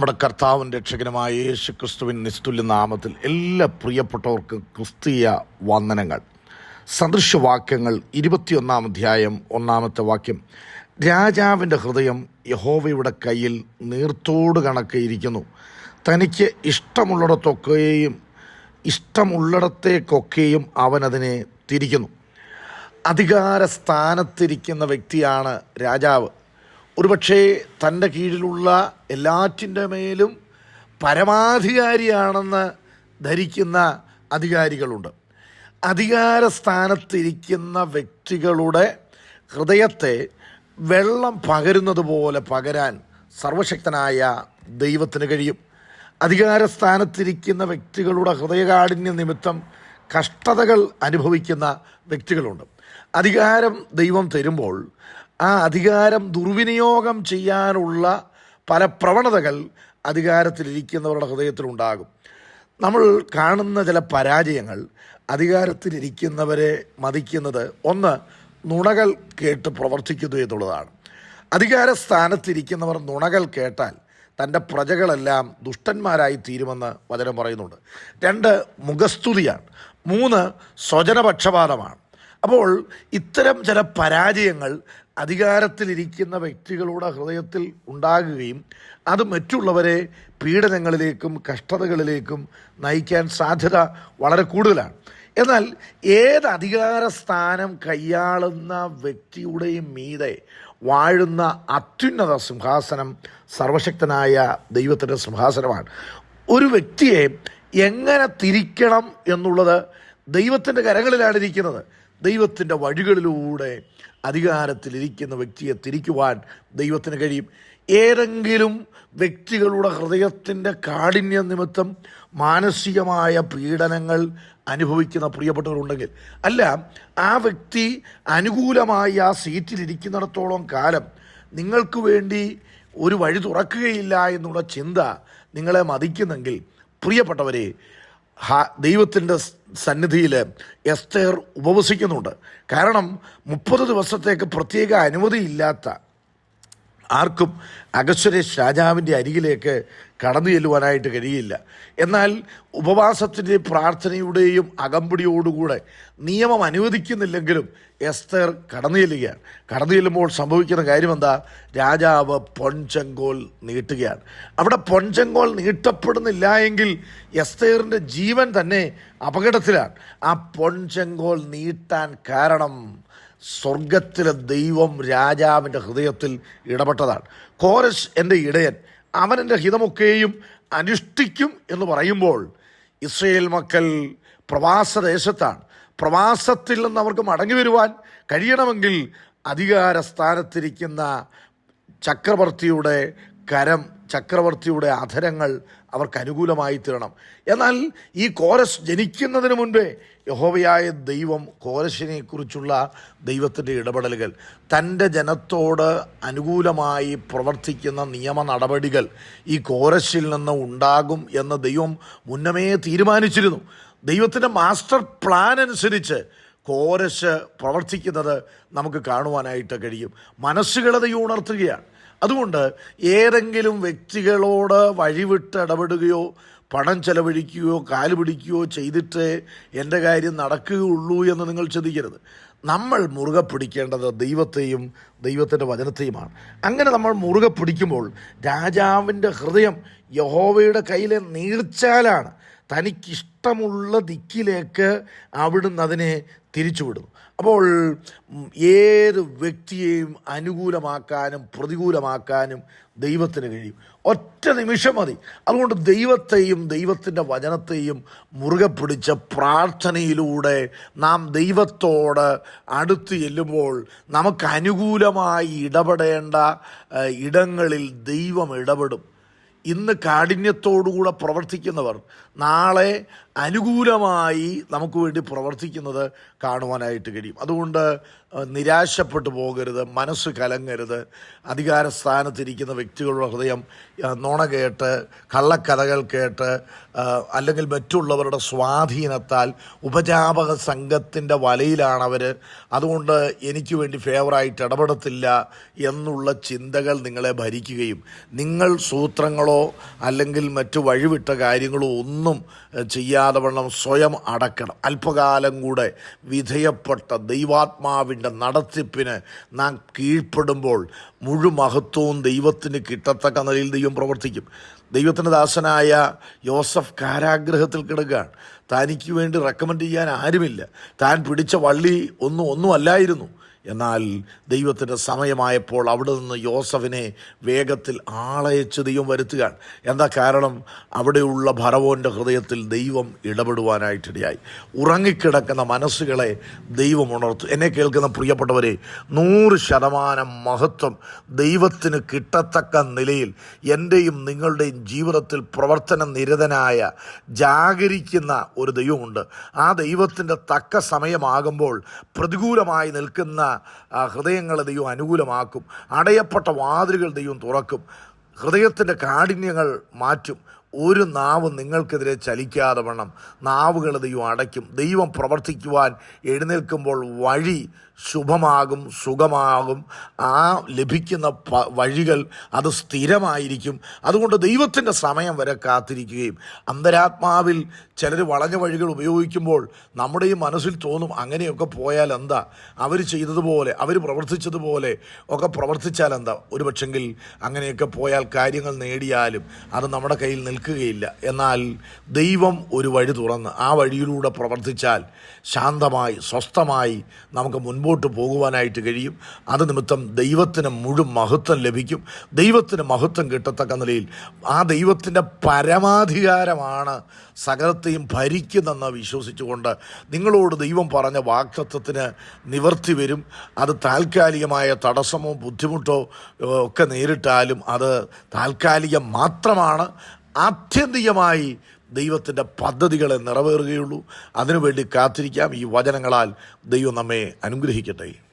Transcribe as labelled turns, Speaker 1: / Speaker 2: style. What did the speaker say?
Speaker 1: നമ്മുടെ കർത്താവും രക്ഷകനുമായ യേശു ക്രിസ്തുവിൻ നിസ്തുല്യ നാമത്തിൽ എല്ലാ പ്രിയപ്പെട്ടവർക്കും ക്രിസ്തീയ വന്ദനങ്ങൾ. സദൃശവാക്യങ്ങൾ ഇരുപത്തിയൊന്നാം അധ്യായം ഒന്നാമത്തെ വാക്യം. രാജാവിന്റെ ഹൃദയം യഹോവയുടെ കയ്യിൽ നീർത്തോട് കണക്ക് ഇരിക്കുന്നു തനിക്ക് ഇഷ്ടമുള്ളിടത്തൊക്കെയും ഇഷ്ടമുള്ളിടത്തേക്കൊക്കെയും അവനതിനെ തിരിക്കുന്നു. അധികാര സ്ഥാനത്തിരിക്കുന്ന വ്യക്തിയാണ് രാജാവ്. ഒരുപക്ഷേ തന്റെ കീഴിലുള്ള എല്ലാറ്റിന്റെ മേലും പരമാധികാരിയാണെന്ന് ധരിക്കുന്ന അധികാരികളുണ്ട്. അധികാര സ്ഥാനത്തിരിക്കുന്ന വ്യക്തികളുടെ ഹൃദയത്തെ വെള്ളം പകരുന്നത് പോലെ പകരാൻ സർവശക്തനായ ദൈവത്തിന് കഴിയും. അധികാര സ്ഥാനത്തിരിക്കുന്ന വ്യക്തികളുടെ ഹൃദയകാഠിന്യ നിമിത്തം കഷ്ടതകൾ അനുഭവിക്കുന്ന വ്യക്തികളുണ്ട്. അധികാരം ദൈവം തരുമ്പോൾ ആ അധികാരം ദുർവിനിയോഗം ചെയ്യാനുള്ള പല പ്രവണതകൾ അധികാരത്തിലിരിക്കുന്നവരുടെ ഹൃദയത്തിലുണ്ടാകും. നമ്മൾ കാണുന്ന ചില പരാജയങ്ങൾ അധികാരത്തിലിരിക്കുന്നവരെ മതിക്കുന്നത് ഒന്ന് നുണകൾ കേട്ട് പ്രവർത്തിക്കുന്നു എന്നുള്ളതാണ്. അധികാര സ്ഥാനത്തിരിക്കുന്നവർ നുണകൾ കേട്ടാൽ തന്റെ പ്രജകളെല്ലാം ദുഷ്ടന്മാരായി തീരുമെന്ന് വചനം പറയുന്നുണ്ട്. രണ്ട് മുഖസ്തുതിയാണ്. മൂന്ന് സ്വജനപക്ഷപാതമാണ്. അപ്പോൾ ഇത്തരം ചില പരാജയങ്ങൾ അധികാരത്തിലിരിക്കുന്ന വ്യക്തികളുടെ ഹൃദയത്തിൽ ഉണ്ടാകുകയും അത് മറ്റുള്ളവരെ പീഡനങ്ങളിലേക്കും കഷ്ടതകളിലേക്കും നയിക്കാൻ സാധ്യത വളരെ കൂടുതലാണ്. എന്നാൽ ഏത് അധികാര സ്ഥാനം കൈയാളുന്ന വ്യക്തിയുടെയും മീതെ വാഴുന്ന അത്യുന്നത സിംഹാസനം സർവശക്തനായ ദൈവത്തിന്റെ സിംഹാസനമാണ്. ഒരു വ്യക്തിയെ എങ്ങനെ തിരിക്കണം എന്നുള്ളത് ദൈവത്തിന്റെ കരങ്ങളിലാണ് ഇരിക്കുന്നത്. ദൈവത്തിന്റെ വഴികളിലൂടെ അധികാരത്തിലിരിക്കുന്ന വ്യക്തിയെ തിരിക്കുവാൻ ദൈവത്തിന് കഴിയും. ഏതെങ്കിലും വ്യക്തികളുടെ ഹൃദയത്തിന്റെ കാഠിന്യ നിമിത്തം മാനസികമായ പീഡനങ്ങൾ അനുഭവിക്കുന്ന പ്രിയപ്പെട്ടവരുണ്ടെങ്കിൽ അല്ല ആ വ്യക്തി അനുകൂലമായി ആ സീറ്റിലിരിക്കുന്നിടത്തോളം കാലം നിങ്ങൾക്ക് വേണ്ടി ഒരു വഴി തുറക്കുകയില്ല എന്നുള്ള ചിന്ത നിങ്ങളെ മതിക്കുന്നെങ്കിൽ പ്രിയപ്പെട്ടവരെ ദൈവത്തിന്റെ സന്നിധിയിൽ എസ്തേർ ഉപവസിക്കുന്നുണ്ട്. കാരണം മുപ്പത് ദിവസത്തേക്ക് പ്രത്യേക അനുമതിയില്ലാത്ത ആർക്കും അഗസ്വരേഷ് രാജാവിന്റെ അരികിലേക്ക് കടന്നു ചെല്ലുവാനായിട്ട് കഴിയില്ല. എന്നാൽ ഉപവാസത്തിന്റെ പ്രാർത്ഥനയുടെയും അകമ്പടിയോടുകൂടെ നിയമം അനുവദിക്കുന്നില്ലെങ്കിലും എസ്തർ കടന്നു ചെല്ലുകയാണ്. കടന്നു ചെല്ലുമ്പോൾ സംഭവിക്കുന്ന കാര്യം എന്താ രാജാവ് പൊൻചെങ്കോൽ നീട്ടുകയാണ്. അവിടെ പൊൻചെങ്കോൽ നീട്ടപ്പെടുന്നില്ല എങ്കിൽ എസ്തേറിന്റെ ജീവൻ തന്നെ അപകടത്തിലാണ്. ആ പൊൻചെങ്കോൽ നീട്ടാൻ കാരണം സ്വർഗത്തിലെ ദൈവം രാജാവിന്റെ ഹൃദയത്തിൽ ഇടപെട്ടതാണ്. കോരസ് എന്റെ ഇടയൻ അവൻ എന്റെ ഹിതമൊക്കെയും അനുഷ്ഠിക്കും എന്ന് പറയുമ്പോൾ ഇസ്രയേൽ മക്കൾ പ്രവാസ ദേശത്താണ്. പ്രവാസത്തിൽ നിന്ന് അവർക്ക് മടങ്ങി വരുവാൻ കഴിയണമെങ്കിൽ അധികാര സ്ഥാനത്തിരിക്കുന്ന ചക്രവർത്തിയുടെ കരം ചക്രവർത്തിയുടെ അധരങ്ങൾ അവർക്ക് അനുകൂലമായി തീരണം. എന്നാൽ ഈ കോരസ് ജനിക്കുന്നതിന് മുൻപേ യഹോവയായ ദൈവം കോരശിനെക്കുറിച്ചുള്ള ദൈവത്തിന്റെ ഇടപെടലുകൾ തന്റെ ജനത്തോട് അനുകൂലമായി പ്രവർത്തിക്കുന്ന നിയമ നടപടികൾ ഈ കോരശിൽ നിന്ന് ഉണ്ടാകും എന്ന് ദൈവം മുന്നമേ തീരുമാനിച്ചിരുന്നു. ദൈവത്തിന്റെ മാസ്റ്റർ പ്ലാൻ അനുസരിച്ച് കോരശ് പ്രവർത്തിക്കുന്നത് നമുക്ക് കാണുവാനായിട്ട് കഴിയും. മനസ്സുകളെ ഉണർത്തുകയാണ്. അതുകൊണ്ട് ഏതെങ്കിലും വ്യക്തികളോട് വഴിവിട്ട് ഇടപെടുകയോ പണം ചെലവഴിക്കുകയോ കാൽ പിടിക്കുകയോ ചെയ്തിട്ട് എന്റെ കാര്യം നടക്കുകയുള്ളൂ എന്ന് നിങ്ങൾ ചിന്തിക്കരുത്. നമ്മൾ മുറുകെ പിടിക്കേണ്ടത് ദൈവത്തെയും ദൈവത്തിന്റെ വചനത്തെയുമാണ്. അങ്ങനെ നമ്മൾ മുറുകെ പിടിക്കുമ്പോൾ രാജാവിന്റെ ഹൃദയം യഹോവയുടെ കയ്യിലെ നീർച്ചാലാണ്. തനിക്കിഷ്ടമുള്ള ദിക്കിലേക്ക് അവിടുന്ന് അതിനെ തിരിച്ചുവിടുന്നു. അപ്പോൾ ഏത് വ്യക്തിയെയും അനുകൂലമാക്കാനും പ്രതികൂലമാക്കാനും ദൈവത്തിന് കഴിയും. ഒറ്റ നിമിഷം മതി. അതുകൊണ്ട് ദൈവത്തെയും ദൈവത്തിന്റെ വചനത്തെയും മുറുകെ പിടിച്ച പ്രാർത്ഥനയിലൂടെ നാം ദൈവത്തോട് അടുത്ത് ചെല്ലുമ്പോൾ നമുക്ക് അനുകൂലമായി ഇടപെടേണ്ട ഇടങ്ങളിൽ ദൈവം ഇടപെടും. ഇന്ന് കാഠിന്യത്തോടുകൂടെ പ്രവർത്തിക്കുന്നവർ നാളെ അനുകൂലമായി നമുക്ക് വേണ്ടി പ്രവർത്തിക്കുന്നത് കാണുവാനായിട്ട് കഴിയും. അതുകൊണ്ട് നിരാശപ്പെട്ടു പോകരുത് മനസ്സ് കലങ്ങരുത്. അധികാര സ്ഥാനത്തിരിക്കുന്ന വ്യക്തികളുടെ ഹൃദയം നുണ കേട്ട് കള്ളക്കഥകൾ കേട്ട് അല്ലെങ്കിൽ മറ്റുള്ളവരുടെ സ്വാധീനത്താൽ ഉപജാപക സംഘത്തിന്റെ വലയിലാണ് അവർ അതുകൊണ്ട് എനിക്ക് വേണ്ടി ഫേവറായിട്ട് ഇടപെടത്തില്ല എന്നുള്ള ചിന്തകൾ നിങ്ങളെ ഭരിക്കുകയും നിങ്ങൾ സൂത്രങ്ങളോ അല്ലെങ്കിൽ മറ്റു വഴിവിട്ട കാര്യങ്ങളോ ഒന്നും ഏഹ്, ചെയ്യാതെ വണ്ണം സ്വയം അടക്കണം. അല്പകാലം കൂടെ വിധേയപ്പെട്ട ദൈവാത്മാവിന്റെ നടത്തിപ്പിന് നാം കീഴ്പ്പെടുമ്പോൾ മുഴുമഹത്വവും ദൈവത്തിന് കിട്ടത്തക്ക നിലയിൽ ദൈവം പ്രവർത്തിക്കും. ദൈവത്തിന്റെ ദാസനായ യോസഫ് കാരാഗ്രഹത്തിൽ കിടക്കുകയാണ്. തനിക്ക് വേണ്ടി റെക്കമെൻഡ് ചെയ്യാൻ ആരുമില്ല. താൻ പിടിച്ച വള്ളി ഒന്നും ഒന്നും അല്ലായിരുന്നു. എന്നാൽ ദൈവത്തിന്റെ സമയമായപ്പോൾ അവിടെ നിന്ന് യോസഫിനെ വേഗത്തിൽ ആളയച്ച് ദൈവം വരുത്തുകയാണ്. എന്താ കാരണം? അവിടെയുള്ള ഭരവോന്റെ ഹൃദയത്തിൽ ദൈവം ഇടപെടുവാനായിട്ടിടയായി. ഉറങ്ങിക്കിടക്കുന്ന മനസ്സുകളെ ദൈവം ഉണർത്തു. എന്നെ കേൾക്കുന്ന പ്രിയപ്പെട്ടവരെ നൂറ് ശതമാനം മഹത്വം ദൈവത്തിന് കിട്ടത്തക്ക നിലയിൽ എന്റെയും നിങ്ങളുടെയും ജീവിതത്തിൽ പ്രവർത്തന നിരതനായ ജാഗരിക്കുന്ന ഒരു ദൈവമുണ്ട്. ആ ദൈവത്തിന്റെ തക്ക സമയമാകുമ്പോൾ പ്രതികൂലമായി നിൽക്കുന്ന ഹൃദയങ്ങളെ ദൈവം അനുകൂലമാക്കും. അടയപ്പെട്ട വാതിലുകൾ ദൈവം തുറക്കും. ഹൃദയത്തിന്റെ കാഠിന്യങ്ങൾ മാറ്റും. ഒരു നാവ് നിങ്ങൾക്കെതിരെ ചലിക്കാതെ വണ്ണം. നാവുകൾ ദൈവം അടയ്ക്കും. ദൈവം പ്രവർത്തിക്കുവാൻ എഴുന്നേൽക്കുമ്പോൾ വഴി ശുഭമാകും സുഖമാകും. ആ ലഭിക്കുന്ന വഴികൾ അത് സ്ഥിരമായിരിക്കും. അതുകൊണ്ട് ദൈവത്തിന്റെ സമയം വരെ കാത്തിരിക്കുകയും അന്തരാത്മാവിൽ ചിലർ വളഞ്ഞ വഴികൾ ഉപയോഗിക്കുമ്പോൾ നമ്മുടെ ഈ മനസ്സിൽ തോന്നും അങ്ങനെയൊക്കെ പോയാൽ എന്താ? അവർ ചെയ്തതുപോലെ അവർ പ്രവർത്തിച്ചതുപോലെ ഒക്കെ പ്രവർത്തിച്ചാൽ എന്താ? ഒരു പക്ഷെങ്കിൽ അങ്ങനെയൊക്കെ പോയാൽ കാര്യങ്ങൾ നേടിയാലും അത് നമ്മുടെ കയ്യിൽ നിൽക്കുകയില്ല. എന്നാൽ ദൈവം ഒരു വഴി തുറന്ന് ആ വഴിയിലൂടെ പ്രവർത്തിച്ചാൽ ശാന്തമായി സ്വസ്ഥമായി നമുക്ക് മുൻപോട്ട് പോകുവാനായിട്ട് കഴിയും. അത് നിമിത്തം ദൈവത്തിന് മുഴുവൻ മഹത്വം ലഭിക്കും. ദൈവത്തിന് മഹത്വം കിട്ടത്തക്ക നിലയിൽ ആ ദൈവത്തിന്റെ പരമാധികാരമാണ് സകലത്തെയും ഭരിക്കുന്നെന്ന് വിശ്വസിച്ചുകൊണ്ട് നിങ്ങളോട് ദൈവം പറഞ്ഞ വാക്തത്വത്തിന് നിവർത്തി വരും. അത് താൽക്കാലികമായ തടസ്സമോ ബുദ്ധിമുട്ടോ ഒക്കെ നേരിട്ടാലും അത് താൽക്കാലികം മാത്രമാണ്. ആത്യന്തികമായി ദൈവത്തിന്റെ പദ്ധതികളെ നിറവേറുകയുള്ളൂ. അതിനുവേണ്ടി കാത്തിരിക്കാം. ഈ വചനങ്ങളാൽ ദൈവം നമ്മെ അനുഗ്രഹിക്കട്ടെ.